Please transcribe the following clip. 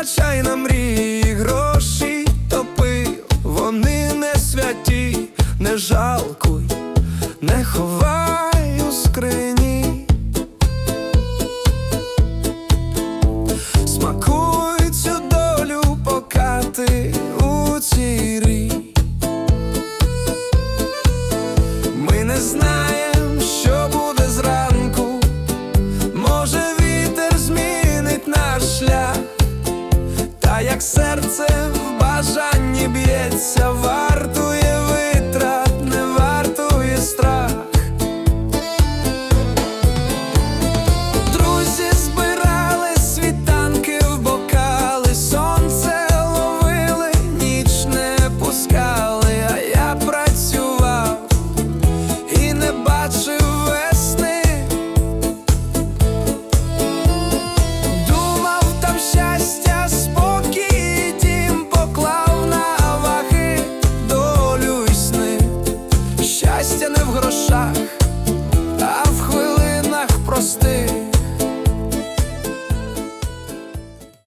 вистачай на мрії, гроші топи, вони не святі, не жалкуй, не ховай у скрині. Смакуй цю долю, покати у цій рі. Ми не знаємо. Як серце в бажанні б'ється, вартує Щастя не в грошах, а в хвилинах простих.